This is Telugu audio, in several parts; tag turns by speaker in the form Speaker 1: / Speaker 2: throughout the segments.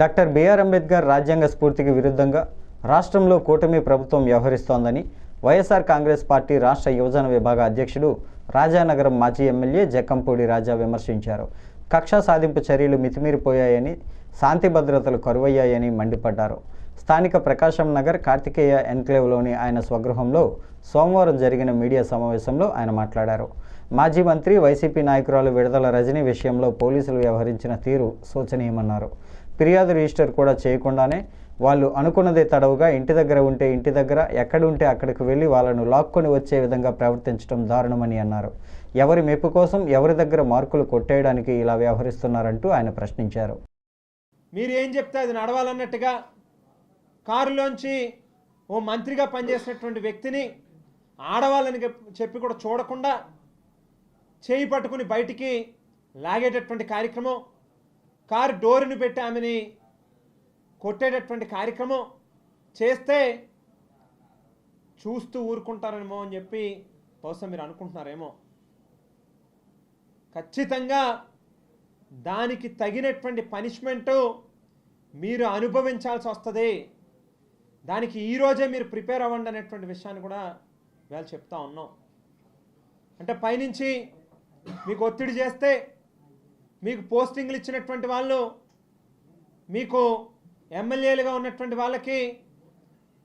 Speaker 1: డాక్టర్ బిఆర్ అంబేద్కర్ రాజ్యాంగ స్ఫూర్తికి విరుద్ధంగా రాష్ట్రంలో కూటమి ప్రభుత్వం వ్యవహరిస్తోందని వైఎస్ఆర్ కాంగ్రెస్ పార్టీ రాష్ట్ర యువజన విభాగ అధ్యక్షుడు రాజానగరం మాజీ ఎమ్మెల్యే జక్కంపూడి రాజా విమర్శించారు. కక్షా సాధింపు చర్యలు మితిమీరిపోయాయని శాంతి భద్రతలు కరువయ్యాయని మండిపడ్డారు. స్థానిక ప్రకాశం నగర్ కార్తికేయ ఎన్క్లేవ్లోని ఆయన స్వగృహంలో సోమవారం జరిగిన మీడియా సమావేశంలో ఆయన మాట్లాడారు. మాజీ మంత్రి వైసీపీ నాయకురాలు విడుదల రజనీ విషయంలో పోలీసులు వ్యవహరించిన తీరు శోచనీయమన్నారు. ఫిర్యాదు రిజిస్టర్ కూడా చేయకుండానే వాళ్ళు అనుకున్నదే తడవుగా ఇంటి దగ్గర ఉంటే ఇంటి దగ్గర ఎక్కడ ఉంటే అక్కడికి వెళ్ళి వాళ్ళను లాక్కొని వచ్చే విధంగా ప్రవర్తించడం దారుణమని అన్నారు. ఎవరి మెప్పు కోసం ఎవరి దగ్గర మార్కులు కొట్టేయడానికి ఇలా వ్యవహరిస్తున్నారంటూ ఆయన ప్రశ్నించారు.
Speaker 2: మీరు ఏం చెప్తే అది నడవాలన్నట్టుగా కారులోంచి ఓ మంత్రిగా పనిచేసినటువంటి వ్యక్తిని ఆడవాళ్ళని చెప్పి కూడా చూడకుండా చేయి పట్టుకుని బయటికి లాగేటటువంటి కార్యక్రమం కారు డోరుని పెట్టి ఆమెని కొట్టేటటువంటి కార్యక్రమం చేస్తే చూస్తూ ఊరుకుంటారేమో అని చెప్పి బహుశా మీరు అనుకుంటున్నారేమో. ఖచ్చితంగా దానికి తగినటువంటి పనిష్మెంటు మీరు అనుభవించాల్సి వస్తుంది. దానికి ఈరోజే మీరు ప్రిపేర్ అవ్వండి అనేటువంటి విషయాన్ని కూడా వేళ చెప్తా ఉన్నాం. అంటే పైనుంచి మీకు ఒత్తిడి చేస్తే మీకు పోస్టింగ్లు ఇచ్చినటువంటి వాళ్ళు మీకు ఎమ్మెల్యేలుగా ఉన్నటువంటి వాళ్ళకి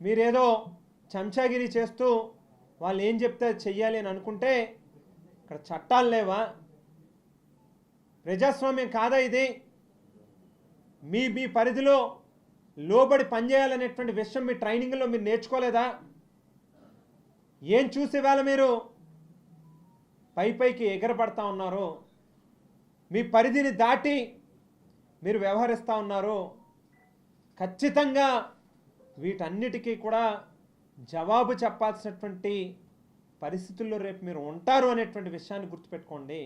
Speaker 2: మీరేదో చెంచాగిరి చేస్తూ వాళ్ళు ఏం చెప్తే చెయ్యాలి అని అనుకుంటే ఇక్కడ చట్టాలు లేవా? ప్రజాస్వామ్యం కాదా ఇది? మీ మీ పరిధిలో లోబడి పనిచేయాలనేటువంటి విషయం మీ ట్రైనింగ్లో మీరు నేర్చుకోలేదా? ఏం చూసి వేళ మీరు? పై పైకి ఎగరపడతా ఉన్నారు. మీ పరిధిని దాటి మీరు వ్యవహరిస్తూ ఉన్నారు ఖచ్చితంగా వీటన్నిటికీ కూడా జవాబు చెప్పాల్సినటువంటి పరిస్థితుల్లో రేపు మీరు ఉంటారు అనేటువంటి విషయాన్ని గుర్తుపెట్టుకోండి.